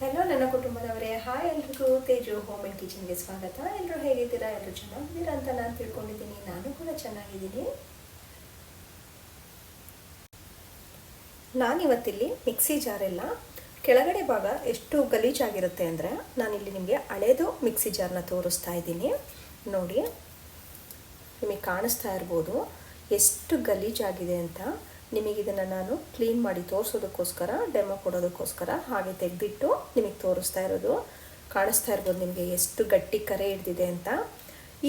Hello ನನ್ನ ಕುಟುಂಬದವರೇ. Hi ಎಲ್ರಿಗೂ. Teju home and ಕಿಚನ್ಗೆ ಸ್ವಾಗತ. ಎಲ್ಲರೂ ಹೇಗಿದ್ದೀರಾ? ಎಲ್ಲರೂ ಚೆನ್ನಾಗಿದ್ದೀರಾ ಅಂತ ನಾನು ತಿಳ್ಕೊಂಡಿದ್ದೀನಿ. ನಾನು ಕೂಡ ಚೆನ್ನಾಗಿದ್ದೀನಿ. ನಾನಿವತ್ತಿಲ್ಲಿ ಮಿಕ್ಸಿ ಜಾರೆಲ್ಲ ಕೆಳಗಡೆ ಭಾಗ ಎಷ್ಟು ಗಲೀಜಾಗಿರುತ್ತೆ ಅಂದರೆ ನಾನಿಲ್ಲಿ ನಿಮಗೆ ಹಳೇದು ಮಿಕ್ಸಿ ಜಾರ್ನ ತೋರಿಸ್ತಾ ಇದ್ದೀನಿ. ನೋಡಿ, ನಿಮಗೆ ಕಾಣಿಸ್ತಾ ಇರ್ಬೋದು ಎಷ್ಟು ಗಲೀಜಾಗಿದೆ ಅಂತ. ನಿಮಗೆ ಇದನ್ನು ನಾನು ಕ್ಲೀನ್ ಮಾಡಿ ತೋರಿಸೋದಕ್ಕೋಸ್ಕರ, ಡೆಮೋ ಕೊಡೋದಕ್ಕೋಸ್ಕರ ಹಾಗೆ ತೆಗೆದಿಟ್ಟು ನಿಮಗೆ ತೋರಿಸ್ತಾ ಇರೋದು. ಕಾಣಿಸ್ತಾ ಇರ್ಬೋದು ನಿಮಗೆ ಎಷ್ಟು ಗಟ್ಟಿ ಕರೆ ಹಿಡ್ದಿದೆ ಅಂತ.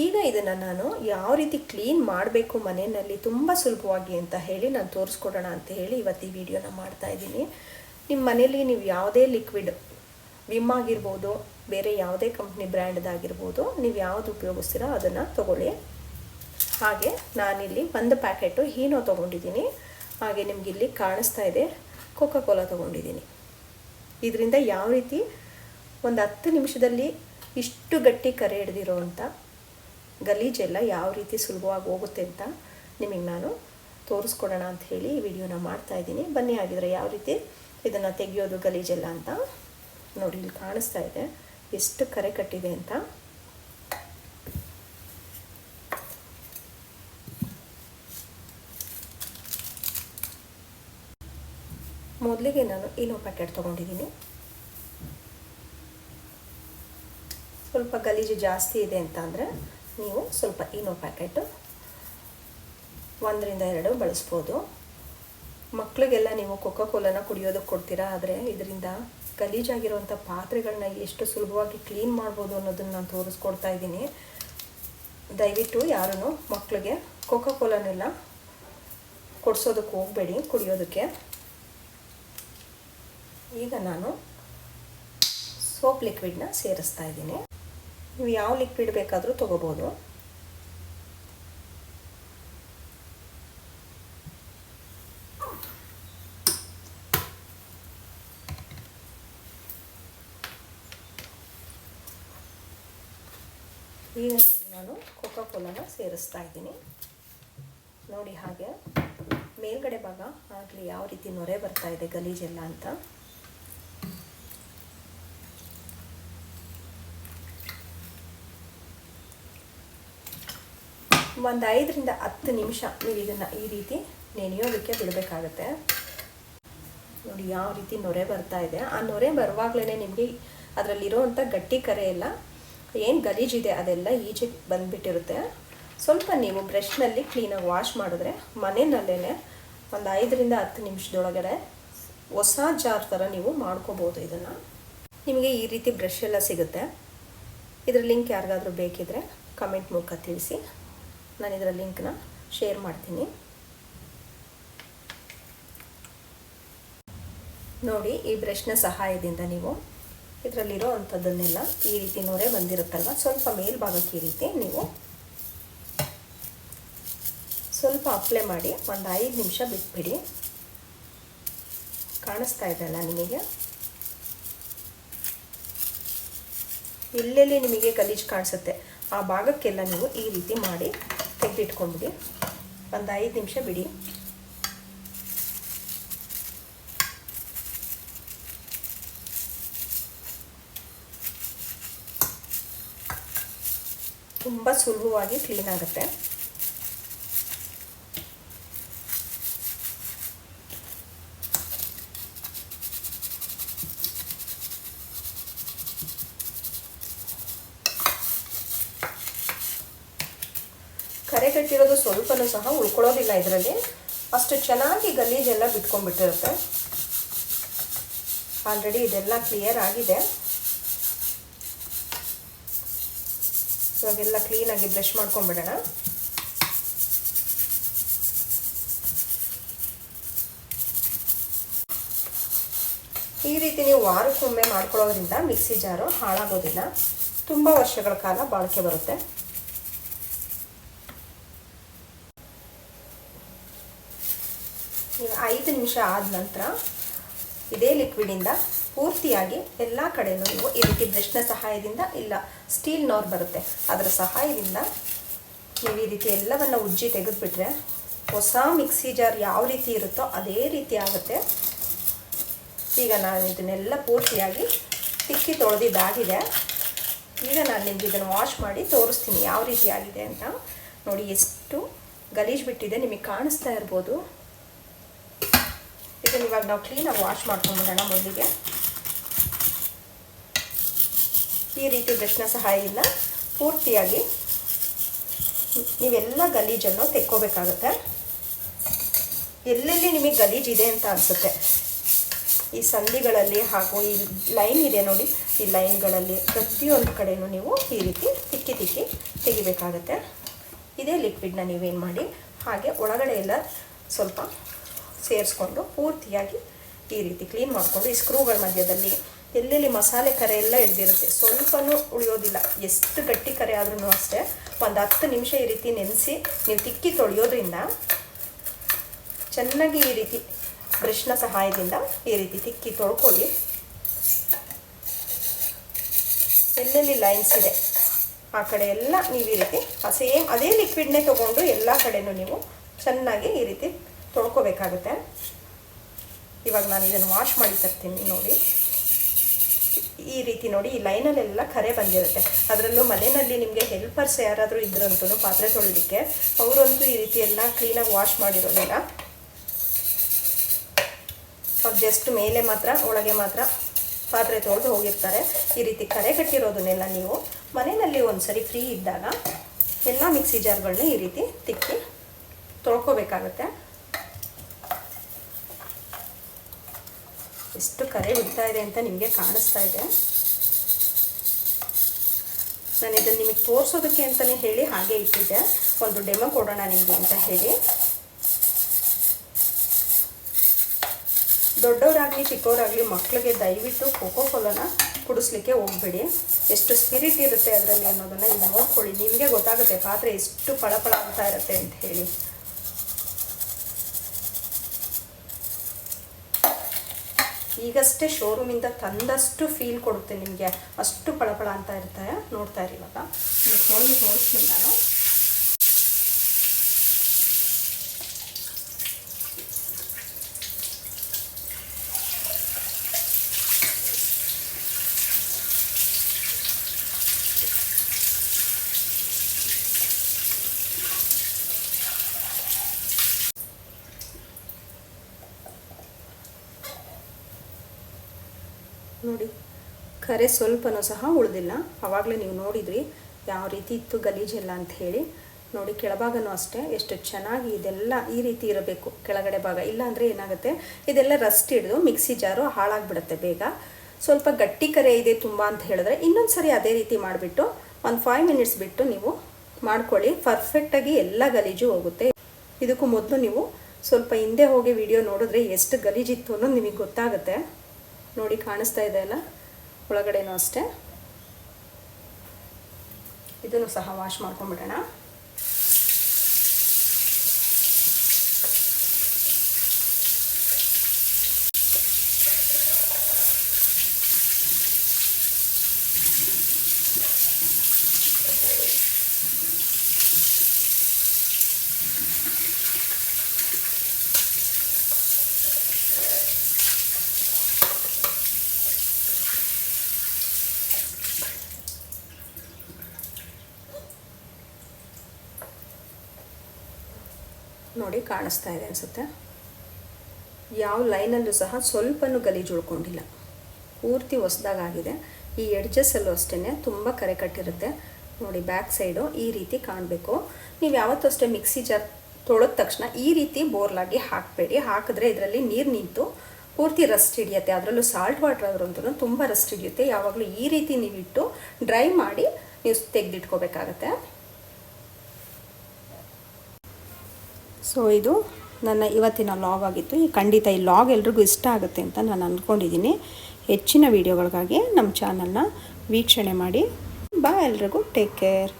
ಈಗ ಇದನ್ನು ನಾನು ಯಾವ ರೀತಿ ಕ್ಲೀನ್ ಮಾಡಬೇಕು ಮನೆಯಲ್ಲಿ ತುಂಬ ಸುಲಭವಾಗಿ ಅಂತ ಹೇಳಿ ನಾನು ತೋರಿಸ್ಕೊಡೋಣ ಅಂತ ಹೇಳಿ ಇವತ್ತು ಈ ವಿಡಿಯೋನ ಮಾಡ್ತಾ ಇದ್ದೀನಿ. ನಿಮ್ಮ ಮನೇಲಿ ನೀವು ಯಾವುದೇ ಲಿಕ್ವಿಡ್ ವಿಮ್ ಆಗಿರ್ಬೋದು, ಬೇರೆ ಯಾವುದೇ ಕಂಪ್ನಿ ಬ್ರ್ಯಾಂಡ್ದಾಗಿರ್ಬೋದು ನೀವು ಯಾವುದು ಉಪಯೋಗಿಸ್ತೀರೋ ಅದನ್ನು ತೊಗೊಳ್ಳಿ. ಹಾಗೆ ನಾನಿಲ್ಲಿ ಒಂದು ಪ್ಯಾಕೆಟು ಹೀನೋ ತೊಗೊಂಡಿದ್ದೀನಿ. ಹಾಗೆ ನಿಮ್ಗೆ ಇಲ್ಲಿ ಕಾಣಿಸ್ತಾ ಇದೆ. ಕೋಕಾ ಕೋಲಾ ತೊಗೊಂಡಿದ್ದೀನಿ. ಇದರಿಂದ ಯಾವ ರೀತಿ ಒಂದು ಹತ್ತು ನಿಮಿಷದಲ್ಲಿ ಇಷ್ಟು ಗಟ್ಟಿ ಕರೆ ಹಿಡ್ದಿರೋವಂಥ ಗಲೀಜೆಲ್ಲ ಯಾವ ರೀತಿ ಸುಲಭವಾಗಿ ಹೋಗುತ್ತೆ ಅಂತ ನಿಮಗೆ ನಾನು ತೋರಿಸ್ಕೊಡೋಣ ಅಂತ ಹೇಳಿ ಈ ವಿಡಿಯೋನ ಮಾಡ್ತಾ ಇದ್ದೀನಿ. ಬನ್ನಿ ಆಗಿದ್ರೆ ಯಾವ ರೀತಿ ಇದನ್ನು ತೆಗೆಯೋದು ಗಲೀಜೆಲ್ಲ ಅಂತ ನೋಡಿ, ಇಲ್ಲಿ ಕಾಣಿಸ್ತಾ ಇದೆ. ಎಷ್ಟು ಕರೆ ಕಟ್ಟಿದೆ ಅಂತ. ಮೊದಲಿಗೆ ನಾನು ಇನೋ ಪ್ಯಾಕೆಟ್ ತೊಗೊಂಡಿದ್ದೀನಿ. ಸ್ವಲ್ಪ ಗಲೀಜು ಜಾಸ್ತಿ ಇದೆ ಅಂತ ಅಂದರೆ ನೀವು ಸ್ವಲ್ಪ ಇನೋ ಪ್ಯಾಕೆಟು ಒಂದರಿಂದ ಎರಡು ಬಳಸ್ಬೋದು. ಮಕ್ಕಳಿಗೆಲ್ಲ ನೀವು ಕೊಕ್ಕೋ ಕೋಲನ ಕುಡಿಯೋದಕ್ಕೆ ಕೊಡ್ತೀರಾ? ಆದರೆ ಇದರಿಂದ ಗಲೀಜಾಗಿರುವಂಥ ಪಾತ್ರೆಗಳನ್ನ ಎಷ್ಟು ಸುಲಭವಾಗಿ ಕ್ಲೀನ್ ಮಾಡ್ಬೋದು ಅನ್ನೋದನ್ನು ನಾನು ತೋರಿಸ್ಕೊಡ್ತಾ ಇದ್ದೀನಿ. ದಯವಿಟ್ಟು ಯಾರೂ ಮಕ್ಕಳಿಗೆ ಕೊಕೋ ಕೋಲನೆಲ್ಲ ಕೊಡಿಸೋದಕ್ಕೆ ಹೋಗಬೇಡಿ ಕುಡಿಯೋದಕ್ಕೆ. ಈಗ ನಾನು ಸೋಪ್ ಲಿಕ್ವಿಡ್ನ ಸೇರಿಸ್ತಾ ಇದ್ದೀನಿ. ನೀವು ಯಾವ ಲಿಕ್ವಿಡ್ ಬೇಕಾದರೂ ತೊಗೋಬೋದು. ಈಗ ನಾನು ಕೋಕಾ ಕೋಲಾನ ಸೇರಿಸ್ತಾ ಇದ್ದೀನಿ. ನೋಡಿ ಹಾಗೆ ಮೇಲ್ಗಡೆ ಭಾಗ ಆಗಲಿ ಯಾವ ರೀತಿ ನೊರೆ ಬರ್ತಾ ಇದೆ ಗಲೀಜೆಲ್ಲ ಅಂತ. ಒಂದು ಐದರಿಂದ ಹತ್ತು ನಿಮಿಷ ನೀವು ಇದನ್ನು ಈ ರೀತಿ ನೆನೆಯೋದಕ್ಕೆ ಬಿಡಬೇಕಾಗತ್ತೆ. ನೋಡಿ ಯಾವ ರೀತಿ ನೊರೆ ಬರ್ತಾ ಇದೆ. ಆ ನೊರೆ ಬರುವಾಗಲೇ ನಿಮಗೆ ಅದರಲ್ಲಿರೋವಂಥ ಗಟ್ಟಿ ಕರೆ ಎಲ್ಲ, ಏನು ಗಲೀಜಿದೆ ಅದೆಲ್ಲ ಈಜಿ ಬಂದುಬಿಟ್ಟಿರುತ್ತೆ. ಸ್ವಲ್ಪ ನೀವು ಬ್ರಷ್ನಲ್ಲಿ ಕ್ಲೀನಾಗಿ ವಾಶ್ ಮಾಡಿದ್ರೆ ಮನೆಯಲ್ಲೇ ಒಂದು ಐದರಿಂದ ಹತ್ತು ನಿಮಿಷದೊಳಗಡೆ ಹೊಸ ಜಾರ್ ಥರ ನೀವು ಮಾಡ್ಕೋಬೋದು ಇದನ್ನು. ನಿಮಗೆ ಈ ರೀತಿ ಬ್ರಷ್ ಎಲ್ಲ ಸಿಗುತ್ತೆ. ಇದರ ಲಿಂಕ್ ಯಾರಿಗಾದರೂ ಬೇಕಿದ್ರೆ ಕಮೆಂಟ್ ಮೂಲಕ ತಿಳಿಸಿ. ನಾನು ಇದರ ಲಿಂಕ್ನ ಶೇರ್ ಮಾಡ್ತೀನಿ. ನೋಡಿ, ಈ ಬ್ರಷ್ನ ಸಹಾಯದಿಂದ ನೀವು ಇದರಲ್ಲಿರೋ ಅಂಥದ್ದನ್ನೆಲ್ಲ ಈ ರೀತಿ ನೋರೆ ಬಂದಿರುತ್ತಲ್ವ? ಸ್ವಲ್ಪ ಮೇಲ್ಭಾಗಕ್ಕೆ ಈ ರೀತಿ ನೀವು ಸ್ವಲ್ಪ ಅಪ್ಲೈ ಮಾಡಿ, ಒಂದು ಐದು ನಿಮಿಷ ಬಿಟ್ಬಿಡಿ. ಕಾಣಿಸ್ತಾ ಇದೆಯಲ್ಲ ನಿಮಗೆ? ಎಲ್ಲೆಲ್ಲಿ ನಿಮಗೆ ಗಲೀಜು ಕಾಣಿಸುತ್ತೆ. ಆ ಭಾಗಕ್ಕೆಲ್ಲ ನೀವು ಈ ರೀತಿ ಮಾಡಿ ತೆಗೆದಿಟ್ಕೊಂಡ್ಬಿಡಿ. ಒಂದು ಐದು ನಿಮಿಷ ಬಿಡಿ. ತುಂಬ ಸುಲಭವಾಗಿ ಕ್ಲೀನ್ ಆಗುತ್ತೆ. ಕರೆ ಕಟ್ಟಿರೋದು ಸ್ವಲ್ಪನೂ ಸಹ ಉಳ್ಕೊಳ್ಳೋದಿಲ್ಲ ಇದರಲ್ಲಿ. ಅಷ್ಟು ಚೆನ್ನಾಗಿ ಗಲೀಜೆಲ್ಲ ಬಿಟ್ಕೊಂಡ್ಬಿಟ್ಟಿರುತ್ತೆ. ಆಲ್ರೆಡಿ ಇದೆಲ್ಲ ಕ್ಲಿಯರ್ ಆಗಿದೆ. ಇವಾಗೆಲ್ಲ ಕ್ಲೀನಾಗಿ ಬ್ರಷ್ ಮಾಡ್ಕೊಂಡ್ಬಿಡೋಣ. ಈ ರೀತಿ ನೀವು ವಾರಕ್ಕೊಮ್ಮೆ ಮಾಡ್ಕೊಳ್ಳೋದ್ರಿಂದ ಮಿಕ್ಸಿ ಜಾರು ಹಾಳಾಗೋದಿಲ್ಲ. ತುಂಬ ವರ್ಷಗಳ ಕಾಲ ಬಾಳಿಕೆ ಬರುತ್ತೆ ಈಗ ಐದು ನಿಮಿಷ ಆದ ನಂತರ ಇದೇ ಲಿಕ್ವಿಡಿಂದ ಪೂರ್ತಿಯಾಗಿ ಎಲ್ಲ ಕಡೆಯೂ ನೀವು ಈ ರೀತಿ ಬ್ರಷ್ನ ಸಹಾಯದಿಂದ ಇಲ್ಲ ಸ್ಟೀಲ್ ನೋರ್ ಬರುತ್ತೆ. ಅದರ ಸಹಾಯದಿಂದ ನೀವು ಈ ರೀತಿ ಎಲ್ಲವನ್ನು ಉಜ್ಜಿ ತೆಗೆದುಬಿಟ್ರೆ ಹೊಸ ಮಿಕ್ಸಿ ಜಾರ್ ಯಾವ ರೀತಿ ಇರುತ್ತೋ ಅದೇ ರೀತಿ ಆಗುತ್ತೆ. ಈಗ ನಾನು ಇದನ್ನೆಲ್ಲ ಪೂರ್ತಿಯಾಗಿ ತಿಕ್ಕಿ ತೊಳೆದಿದ್ದಾಗಿದೆ ಈಗ ನಾನು ನಿಮ್ಗೆ ಇದನ್ನು ವಾಶ್ ಮಾಡಿ ತೋರಿಸ್ತೀನಿ ಯಾವ ರೀತಿ ಆಗಿದೆ ಅಂತ. ನೋಡಿ, ಎಷ್ಟು ಗಲೀಜು ಬಿಟ್ಟಿದೆ, ನಿಮಗೆ ಕಾಣಿಸ್ತಾ ಇರ್ಬೋದು. ಇದನ್ನು ಇವಾಗ ನಾವು ಕ್ಲೀನಾಗಿ ವಾಶ್ ಮಾಡ್ಕೊಂಡ್ಬಿಡೋಣ ಮೊದಲಿಗೆ. ಈ ರೀತಿ ಬ್ರಷ್ನ ಸಹಾಯದಿಂದ ಪೂರ್ತಿಯಾಗಿ ನೀವೆಲ್ಲ ಗಲೀಜನ್ನು ತೆಕ್ಕೋಬೇಕಾಗುತ್ತೆ. ಎಲ್ಲೆಲ್ಲಿ ನಿಮಗೆ ಗಲೀಜಿದೆ ಅಂತ ಅನಿಸುತ್ತೆ. ಈ ಸಂಧಿಗಳಲ್ಲಿ ಹಾಗೂ ಈ ಲೈನ್ ಇದೆ ನೋಡಿ, ಈ ಲೈನ್ಗಳಲ್ಲಿ ಪ್ರತಿಯೊಂದು ಕಡೆಯೂ ನೀವು ಈ ರೀತಿ ತಿಕ್ಕಿ ತಿಕ್ಕಿ ತೆಗಿಬೇಕಾಗತ್ತೆ. ಇದೇ ಲಿಕ್ವಿಡ್ನ ನೀವೇನು ಮಾಡಿ, ಹಾಗೆ ಒಳಗಡೆ ಎಲ್ಲ ಸ್ವಲ್ಪ ಸೇರಿಸ್ಕೊಂಡು ಪೂರ್ತಿಯಾಗಿ ಈ ರೀತಿ ಕ್ಲೀನ್ ಮಾಡಿಕೊಂಡು ಈ ಸ್ಕ್ರೂಗಳ ಮಧ್ಯದಲ್ಲಿ ಎಲ್ಲೆಲ್ಲಿ ಮಸಾಲೆ ಕರೆ ಎಲ್ಲ ಹಿಡ್ದಿರುತ್ತೆ ಸ್ವಲ್ಪನೂ ಉಳಿಯೋದಿಲ್ಲ. ಎಷ್ಟು ಗಟ್ಟಿ ಕರೆ ಆದ್ರೂ ಅಷ್ಟೇ ಒಂದು ಹತ್ತು ನಿಮಿಷ ಈ ರೀತಿ ನೆನೆಸಿ ನೀವು ತಿಕ್ಕಿ ತೊಳೆಯೋದ್ರಿಂದ ಚೆನ್ನಾಗಿ ಈ ರೀತಿ ಬ್ರಷ್ನ ಸಹಾಯದಿಂದ ಈ ರೀತಿ ತಿಕ್ಕಿ ತೊಳ್ಕೊಳ್ಳಿ. ಎಲ್ಲೆಲ್ಲಿ ಲೈನ್ಸ್ ಇದೆ, ಆ ಕಡೆ ಎಲ್ಲ ನೀವು ಈ ರೀತಿ ಸೇಮ್ ಅದೇ ಲಿಕ್ವಿಡ್ನೇ ತೊಗೊಂಡು ಎಲ್ಲ ಕಡೆನೂ ನೀವು ಚೆನ್ನಾಗಿ ಈ ರೀತಿ ತೊಳ್ಕೊಬೇಕಾಗುತ್ತೆ. ಇವಾಗ ನಾನು ಇದನ್ನು ವಾಶ್ ಮಾಡಿ ತರ್ತೀನಿ ನೋಡಿ. ಈ ರೀತಿ ನೋಡಿ, ಈ ಲೈನಲ್ಲೆಲ್ಲ ಕರೆ ಬಂದಿರುತ್ತೆ. ಅದರಲ್ಲೂ ಮನೆಯಲ್ಲಿ ನಿಮಗೆ ಹೆಲ್ಪರ್ಸ್ ಯಾರಾದರೂ ಇದ್ರಂತೂ ಪಾತ್ರೆ ತೊಳಿಲಿಕ್ಕೆ, ಅವರಂತೂ ಈ ರೀತಿ ಎಲ್ಲ ಕ್ಲೀನಾಗಿ ವಾಶ್ ಮಾಡಿರೋದಿಲ್ಲ ಅವ್ರು ಜಸ್ಟ್ ಮೇಲೆ ಮಾತ್ರ, ಒಳಗೆ ಮಾತ್ರ ಪಾತ್ರೆ ತೊಳೆದು ಹೋಗಿರ್ತಾರೆ. ಈ ರೀತಿ ಕರೆ ಕಟ್ಟಿರೋದನ್ನೆಲ್ಲ ನೀವು ಮನೆಯಲ್ಲಿ ಒಂದು ಸರಿ ಫ್ರೀ ಇದ್ದಾಗ ಎಲ್ಲ ಮಿಕ್ಸಿ ಜಾರ್ಗಳನ್ನ ಈ ರೀತಿ ತಿಕ್ಕಿ ತೊಳ್ಕೊಬೇಕಾಗತ್ತೆ. ಎಷ್ಟು ಕರೆ ಬಿಡ್ತಾ ಇದೆ ಅಂತ ನಿಮಗೆ ಕಾಣಿಸ್ತಾ ಇದೆ. ನಾನು ಇದನ್ನು ನಿಮಗೆ ತೋರಿಸೋದಕ್ಕೆ ಅಂತಲೇ ಹೇಳಿ ಹಾಗೆ ಇಟ್ಟಿದ್ದೆ. ಒಂದು ಡೆಮೋ ಕೊಡೋಣ ನಿಮಗೆ ಅಂತ ಹೇಳಿ. ದೊಡ್ಡವರಾಗಲಿ, ಚಿಕ್ಕವರಾಗಲಿ ಮಕ್ಕಳಿಗೆ ದಯವಿಟ್ಟು ಕೋಕೋ ಕೋಲನ ಕುಡಿಸ್ಲಿಕ್ಕೆ ಹೋಗ್ಬೇಡಿ. ಎಷ್ಟು ಸ್ಪಿರಿಟ್ ಇರುತ್ತೆ ಅದರಲ್ಲಿ ಅನ್ನೋದನ್ನು ಈಗ ನೋಡ್ಕೊಳ್ಳಿ. ನಿಮಗೆ ಗೊತ್ತಾಗುತ್ತೆ ಪಾತ್ರೆ ಎಷ್ಟು ಫಳಫಳ ಆಗ್ತಾ ಇರುತ್ತೆ ಅಂತ ಹೇಳಿ. ಈಗಷ್ಟೇ ಶೋರೂಮಿಂದ ತಂದಷ್ಟು ಫೀಲ್ ಕೊಡುತ್ತೆ ನಿಮಗೆ. ಅಷ್ಟು ಪಳಪಳ ಅಂತ ಇರ್ತಾರೆ ನೋಡ್ತಾ ಇರಿ ಇವಾಗ. ನೋಡಿ ತೋರಿಸ್ತೀನಿ ನಾನು. ನೋಡಿ. ಕರೆ ಸ್ವಲ್ಪನೂ ಸಹ ಉಳಿದಿಲ್ಲ. ಆವಾಗಲೇ ನೀವು ನೋಡಿದ್ರಿ ಯಾವ ರೀತಿ ಇತ್ತು ಗಲೀಜೆಲ್ಲ ಅಂತ ಹೇಳಿ. ನೋಡಿ, ಕೆಳಭಾಗನೂ ಅಷ್ಟೇ. ಎಷ್ಟು ಚೆನ್ನಾಗಿ ಇದೆಲ್ಲ ಈ ರೀತಿ ಇರಬೇಕು, ಕೆಳಗಡೆ ಭಾಗ. ಇಲ್ಲಾಂದರೆ ಏನಾಗುತ್ತೆ? ಇದೆಲ್ಲ ರಸ್ಟ್ ಹಿಡಿದು ಮಿಕ್ಸಿ ಜಾರು ಹಾಳಾಗಿಬಿಡುತ್ತೆ ಬೇಗ. ಸ್ವಲ್ಪ ಗಟ್ಟಿ ಕರೆ ಇದೆ ತುಂಬ ಅಂತ ಹೇಳಿದ್ರೆ ಇನ್ನೊಂದು ಸರಿ ಅದೇ ರೀತಿ ಮಾಡಿಬಿಟ್ಟು ಒಂದು ಫೈವ್ ಮಿನಿಟ್ಸ್ ಬಿಟ್ಟು ನೀವು ಮಾಡ್ಕೊಳ್ಳಿ. ಪರ್ಫೆಕ್ಟಾಗಿ ಎಲ್ಲ ಗಲೀಜು ಹೋಗುತ್ತೆ. ಇದಕ್ಕೂ ಮೊದಲು ನೀವು ಸ್ವಲ್ಪ ಹಿಂದೆ ಹೋಗಿ ವಿಡಿಯೋ ನೋಡಿದ್ರೆ ಎಷ್ಟು ಗಲೀಜಿತ್ತು ಅನ್ನೋದು ನಿಮಗೆ ಗೊತ್ತಾಗುತ್ತೆ. ನೋಡಿ ಕಾಣಿಸ್ತಾ ಇದೆ ಅಲ್ಲ? ಒಳಗಡೆನೂ ಅಷ್ಟೇ. ಇದನ್ನು ಸಹ ವಾಶ್ ಮಾಡ್ಕೊಂಬಿಡೋಣ ನೋಡಿ ಕಾಣಿಸ್ತಾ ಇದೆ ಅನಿಸುತ್ತೆ. ಯಾವ ಲೈನಲ್ಲೂ ಸಹ ಸ್ವಲ್ಪನೂ ಗಲೀಜು ಉಳ್ಕೊಂಡಿಲ್ಲ. ಪೂರ್ತಿ ಹೊಸ್ದಾಗಾಗಿದೆ. ಈ ಎಡ್ಜಸ್ಸಲ್ಲೂ ಅಷ್ಟೇ ತುಂಬ ಕರೆ ಕಟ್ಟಿರುತ್ತೆ. ನೋಡಿ ಬ್ಯಾಕ್ ಸೈಡು ಈ ರೀತಿ ಕಾಣಬೇಕು. ನೀವು ಯಾವತ್ತೂ ಅಷ್ಟೇ ಮಿಕ್ಸಿ ಜಾರ್ ತೊಳೆದ ತಕ್ಷಣ ಈ ರೀತಿ ಬೋರ್ಲಾಗಿ ಹಾಕಬೇಡಿ. ಹಾಕಿದ್ರೆ ಇದರಲ್ಲಿ ನೀರು ನಿಂತು ಪೂರ್ತಿ ರಸ್ಟ್ ಹಿಡಿಯುತ್ತೆ. ಅದರಲ್ಲೂ ಸಾಲ್ಟ್ ವಾಟರ್ ಆದ್ರಂತೂ ತುಂಬ ರಸ್ಟ್ ಹಿಡಿಯುತ್ತೆ. ಯಾವಾಗಲೂ ಈ ರೀತಿ ನೀವಿಟ್ಟು ಡ್ರೈ ಮಾಡಿ ನೀವು ತೆಗೆದಿಟ್ಕೋಬೇಕಾಗತ್ತೆ. ಸೊ ಇದು ನನ್ನ ಇವತ್ತಿನ ಲಾಗ್ ಆಗಿತ್ತು. ಈ ಖಂಡಿತ ಈ ಲಾಗ್ ಎಲ್ರಿಗೂ ಇಷ್ಟ ಆಗುತ್ತೆ ಅಂತ ನಾನು ಅಂದ್ಕೊಂಡಿದ್ದೀನಿ ಹೆಚ್ಚಿನ ವೀಡಿಯೋಗಳಿಗಾಗಿ ನಮ್ಮ ಚಾನಲ್ನ ವೀಕ್ಷಣೆ ಮಾಡಿ. ಬಾ ಎಲ್ರಿಗೂ. Take care